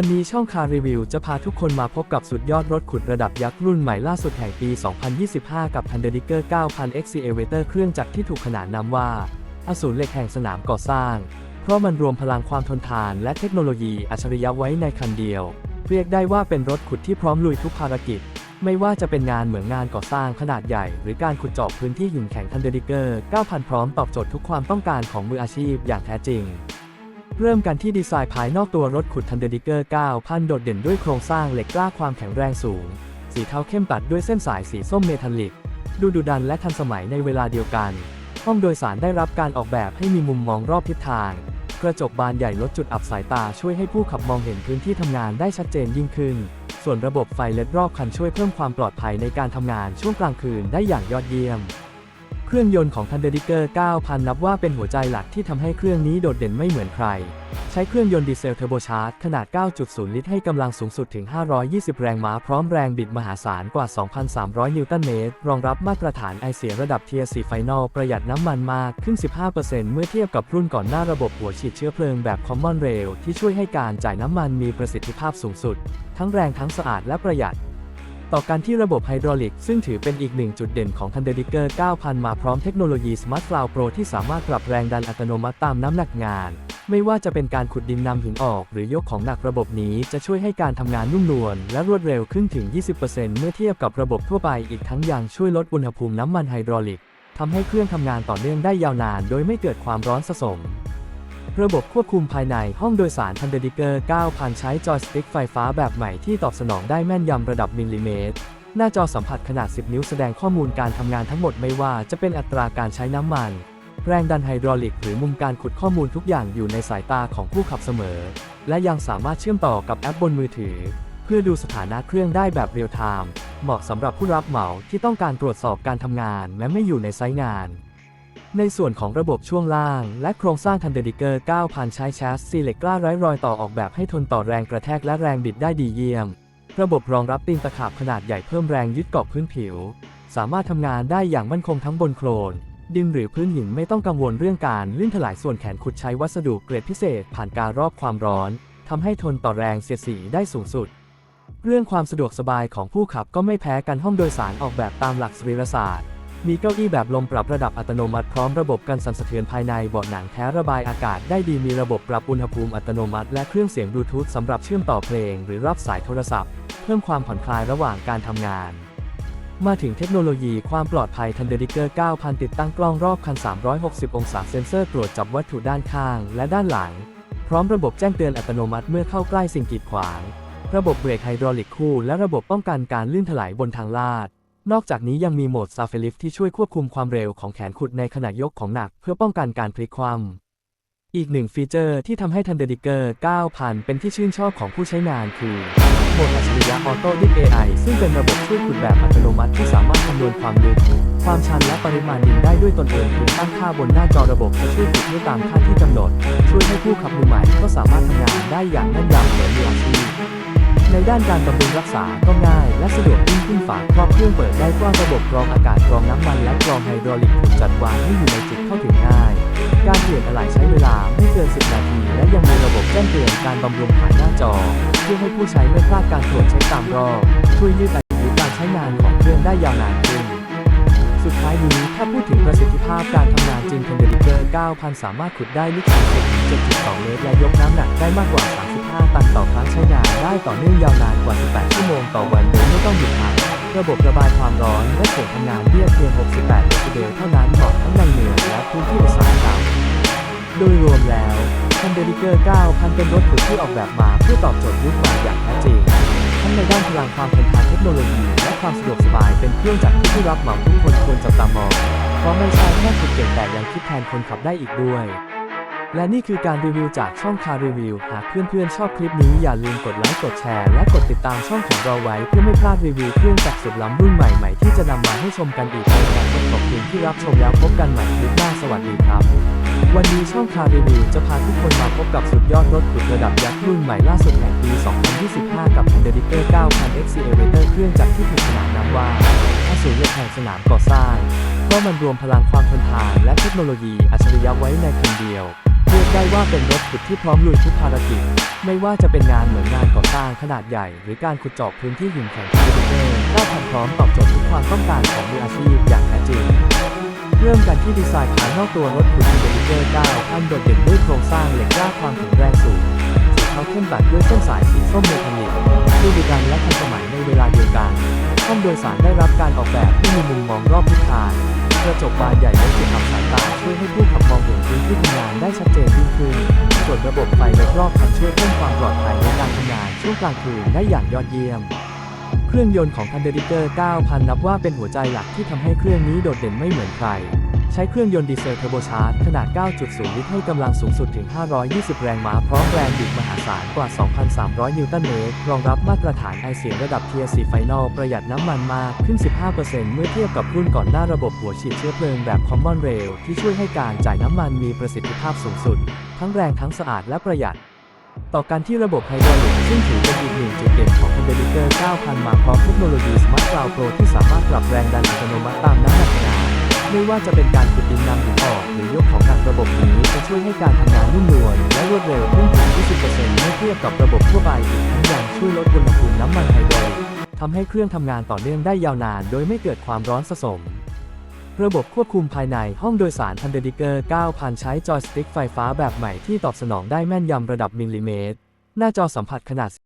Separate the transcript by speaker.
Speaker 1: วันนี้ช่องคารีวิวจะพาทุกคนมาพบกับสุดยอดรถขุดระดับยักษ์รุ่นใหม่ล่าสุดแห่งปี 2025 กับ Thunderdikers 9000 Excavator เครื่องจักรที่ถูกขนานนามว่าอสูรเหล็กแห่งสนามก่อสร้าง เพราะมันรวมพลังความทนทานและเทคโนโลยีอัจฉริยะไว้ในคันเดียว เรียกได้ว่าเป็นรถขุดที่พร้อมลุยทุกภารกิจ ไม่ว่าจะเป็นงานเหมืองงานก่อสร้างขนาดใหญ่ หรือการขุดเจาะพื้นที่หินแข็ง Thunderdikers 9000 พร้อมตอบโจทย์ทุกความต้องการของมืออาชีพอย่างแท้จริง เริ่มกันที่ดีไซน์ภายนอกตัวรถขุด Thunderdikers 9000 โดดเด่นด้วยโครงสร้างเหล็กกล้าความแข็งแรงสูง สีเทาเข้มตัดด้วยเส้นสายสีส้มเมทัลลิก ดูดุดันและทันสมัยในเวลาเดียวกัน ห้องโดยสารได้รับการออกแบบให้มีมุมมองรอบทิศทาง กระจกบานใหญ่ลดจุดอับสายตาช่วยให้ผู้ขับมองเห็นพื้นที่ทำงานได้ชัดเจนยิ่งขึ้น ส่วนระบบไฟเลดรอบคันช่วยเพิ่มความปลอดภัยในการทำงานช่วงกลางคืนได้อย่างยอดเยี่ยม เครื่องยนต์ของ Thunderdikers 9000 นับว่าเป็นหัวใจหลักที่ทำให้เครื่องนี้โดดเด่นไม่เหมือนใคร ใช้เครื่องยนต์ดีเซลเทอร์โบชาร์จขนาด 9.0 ลิตรให้กำลังสูงสุดถึง 520 แรงม้าพร้อมแรงบิดมหาศาลกว่า 2,300 นิวตันเมตร รองรับมาตรฐานไอเสียระดับ Tier 4 Final ประหยัดน้ำมันมากขึ้น 15%เมื่อเทียบกับรุ่นก่อนหน้าระบบหัวฉีดเชื้อเพลิงแบบ Common Rail ที่ช่วยให้การจ่ายน้ำมันมีประสิทธิภาพสูงสุด ทั้งแรงทั้งสะอาดและประหยัด ต่อการที่ระบบไฮดรอลิกซึ่งถือเป็นอีกหนึ่งจุดเด่นของ Thunderdikers 9000 มาพร้อมเทคโนโลยี Smart Cloud Pro ที่สามารถปรับแรงดันอัตโนมัติตามน้ำหนักงาน ไม่ว่าจะเป็นการขุดดินนำหินออก หรือยกของหนักระบบนี้จะช่วยให้การทำงานนุ่มนวลและรวดเร็วขึ้นถึง 20%เมื่อเทียบกับระบบทั่วไปอีกทั้งยังช่วยลดอุณหภูมิน้ำมันไฮดรอลิกทำให้เครื่องทำงานต่อเนื่องได้ยาวนาน โดยไม่เกิดความร้อนสะสม ระบบควบคุมภายในห้องโดยสาร Thunderdikers 9000 ใช้จอยสติ๊กไฟฟ้าแบบใหม่ที่ตอบสนองได้แม่นยำระดับมิลลิเมตร หน้าจอสัมผัสขนาด 10 นิ้วแสดงข้อมูลการทำงานทั้งหมดไม่ว่าจะเป็นอัตราการใช้น้ำมัน แรงดันไฮดรอลิก หรือมุมการขุดข้อมูลทุกอย่างอยู่ในสายตาของผู้ขับเสมอ และยังสามารถเชื่อมต่อกับแอปบนมือถือ เพื่อดูสถานะเครื่องได้แบบเรียลไทม์เหมาะสำหรับผู้รับเหมาที่ต้องการตรวจสอบการทำงานแม้ไม่อยู่ในไซต์งาน ในส่วนของระบบช่วงล่างและโครงสร้าง Thunderdikers 9000 ใช้แชสซีเล็กกล้าไร้รอยต่อออกแบบให้ทนต่อแรงกระแทกและแรงบิดได้ดีเยี่ยม ระบบรองรับตีนตะขาบขนาดใหญ่เพิ่มแรงยึดเกาะพื้นผิว สามารถทำงานได้อย่างมั่นคงทั้งบนโคลน ดินหรือพื้นหินไม่ต้องกังวลเรื่องการลื่นถลายส่วนแขนขุดใช้วัสดุเกรดพิเศษ ผ่านการรอบความร้อนทำให้ทนต่อแรงเสียดสีได้สูงสุด เรื่องความสะดวกสบายของผู้ขับก็ไม่แพ้กันห้องโดยสารออกแบบตามหลักสรีรศาสตร์ มีเก้าอี้แบบลมปรับระดับอัตโนมัติพร้อมระบบกันสั่นสะเทือนภายในเบาะหนังแท้ระบายอากาศได้ดีมีระบบปรับอุณหภูมิอัตโนมัติและเครื่องเสียงบลูทูธสำหรับเชื่อมต่อเพลงหรือรับสายโทรศัพท์ เพิ่มความผ่อนคลายระหว่างการทำงาน มาถึงเทคโนโลยีความปลอดภัย Thunderdikers 9000 ติดตั้งกล้องรอบคัน 360 องศาเซ็นเซอร์ตรวจจับวัตถุด้านข้างและด้านหลัง พร้อมระบบแจ้งเตือนอัตโนมัติเมื่อเข้าใกล้สิ่งกีดขวาง ระบบเบรกไฮดรอลิกคู่และระบบป้องกันการลื่นถลายบนทางลาด นอกจากนี้ยังมีโหมด s a f e l i f t ที่ช่วยควบคุมความเร็วของแขนขุดในขณะยกของหนักเพื่อป้องกันการพลิกคว่ำอีกหนึ่งฟีเจอร์ที่ทำให้ Thunderdikers 9000เป็นที่ชื่นชอบของผู้ใช้งานคือ โหมดอัจฉริยะออโต้ดิ AI ซึ่งเป็นระบบช่วยขุดแบบอัตโนมัติที่สามารถคำนวณความลึก ความชันและปริมาณดินได้ด้วยตนเองเพียงตั้งค่าบนหน้าจอระบบจะช่วยขุดให้ตามค่าที่กำหนด ช่วยให้ผู้ขับมือใหม่ก็สามารถทำงานได้อย่างแม่นยำเหมือนมืออาชีพใน ด้านการบำรุงรักษาก็ง่ายและสะดวกยิ่งขึ้นฝากครอบเครื่องเปิดได้กว้างระบบกรองอากาศกรองน้ำมันและกรองไฮดรอลิกถูกจัดวางให้อยู่ในจุดเข้าถึงง่าย การเปลี่ยนอะไหล่ใช้เวลาไม่เกิน 10 นาที และยังมีระบบแจ้งเตือนการบำรุงผ่านหน้าจอ เพื่อให้ผู้ใช้ไม่พลาดการตรวจเช็คตามรอบช่วยยืดอายุการใช้งานของเครื่องได้ยาวนาน สุดท้ายนี้ถ้าพูดถึงประสิทธิภาพการทำงานจริง Thunderdikers 9000 สามารถขุดได้ลึกถึง7.2เมตรและยกน้ำหนักได้มากกว่า 35 ตันต่อครั้งใช้งานได้ต่อเนื่องยาวนานกว่า 18 ชั่วโมงต่อวันโดยไม่ต้องหยุดพักระบบระบายความร้อนและเสียงทำงานเรียบเพียง 68เดซิเบลเท่านั้นเหมาะทั้งในเมืองและพื้นที่อุตสาหกรรมโดยรวมแล้ว Thunderdikers 9000 เป็นรถขุดที่ออกแบบมาเพื่อตอบโจทย์ยุคใหม่อย่างแท้จริง ทั้งในด้านพลังความทนทานเทคโนโลยี และความสะดวกสบายเป็นเครื่องจักรที่ผู้รับเหมาทุกคนควรจับตามอง เพราะไม่ใช่แค่ขุดเก่งแต่ยังคิดแทนคนขับได้อีกด้วย และนี่คือการรีวิวจากช่องคารีวิว หากเพื่อนๆชอบคลิปนี้อย่าลืมกดไลค์ กดแชร์ และกดติดตามช่องของเราไว้ เพื่อไม่พลาดรีวิวเครื่องจักรสุดล้ำรุ่นใหม่ๆ ที่จะนำมาให้ชมกันอีกในการขอบคุณที่รับชมแล้วพบกันใหม่คลิปหน้าสวัสดีครับ วันนี้ช่องคารีวิวจะพาทุกคนมาพบกับสุดยอดรถขุดระดับยักษ์รุ่นใหม่ล่าสุดแห่งปี 2025 กับ Thunderdikers 9000 Excavator เครื่องจักรที่ถูกขนานนามว่าอสูรเหล็กแห่งสนามก่อสร้างเพราะมันรวมพลังความทนทานและเทคโนโลยีอัจฉริยะไว้ในคนเดียว รียกได้ว่าเป็นรถขุดที่พร้อมลุยทุกภารกิจ ไม่ว่าจะเป็นงานเหมือนงานก่อสร้างขนาดใหญ่ หรือการขุดเจาะพื้นที่หินแข็งทันเดอร์ได้ทำพร้อมตอบโจทย์ทุกความต้องการของมืออาชีพอย่างแท้จริงเริ่มกันที่ดีไซน์ภายนอกตัวรถขุดทันเดอร์9อันโดดเด่นด้วยโครงสร้างเหล็กกล้าความแข็งแรงสูงสีเทาเข้มตัดด้วยเส้นสายสีส้มเมทัลลิกดูดีดันและทันสมัยในเวลาเดียวกันห้องโดยสารได้รับการออกแบบที่มีมุมมองรอบทิศทาง ระจกบานใหญ่ไว้ติดทำสายตาช่วยให้ผู้ขับมองเห็นพื้นที่ทำงานได้ชัดเจนยิ่งขึ้น ส่วนระบบไฟในรอบคันช่วยเพิ่มความปลอดภัยในการทำงานช่วงกลางคืนได้อย่างยอดเยี่ยมเครื่องยนต์ของ Thunderdictor 9000 นับว่าเป็นหัวใจหลักที่ทำให้เครื่องนี้โดดเด่นไม่เหมือนใคร ใช้เครื่องยนต์ดีเซลเทอร์โบชาร์จขนาด 9.0 ลิตรให้กำลังสูงสุดถึง 520 แรงม้า พร้อมแรงบิดมหาศาลกว่า 2,300 นิวตันเมตร รองรับมาตรฐานไอเสียงระดับ Tier 4 Final ประหยัดน้ำมันมากขึ้น 15%เมื่อเทียบกับรุ่นก่อนหน้าระบบหัวฉีดเชื้อเพลิงแบบ Common Rail ที่ช่วยให้การจ่ายน้ำมันมีประสิทธิภาพสูงสุด ทั้งแรงทั้งสะอาดและประหยัดต่อกันที่ระบบไฮดรอลิกซึ่งถือเป็นอีกหนึ่งจุดเด่นของ Competitor 9000 มาพร้อมเทคโนโลยี Smart Cloud Pro ที่สามารถปรับแรงดันอัตโนมัติตามน้ำหนัก ไม่ว่าจะเป็นการขุดดินนำหินออกหรือยกของหนักระบบนี้จะช่วยให้การทำงานนุ่มนวลและรวดเร็วขึ้นถึง 20%เมื่อเทียบกับระบบทั่วไปอีกทั้งยังช่วยลดอุณหภูมิน้ำมันไฮดรอลิกทำให้เครื่องทำงานต่อเนื่องได้ยาวนาน โดยไม่เกิดความร้อนสะสม ระบบควบคุมภายในห้องโดยสาร Thunderdictor 9000 ใช้จอยสติ๊กไฟฟ้าแบบใหม่ที่ตอบสนองได้แม่นยำระดับมิลลิเมตร หน้าจอสัมผัสขนาด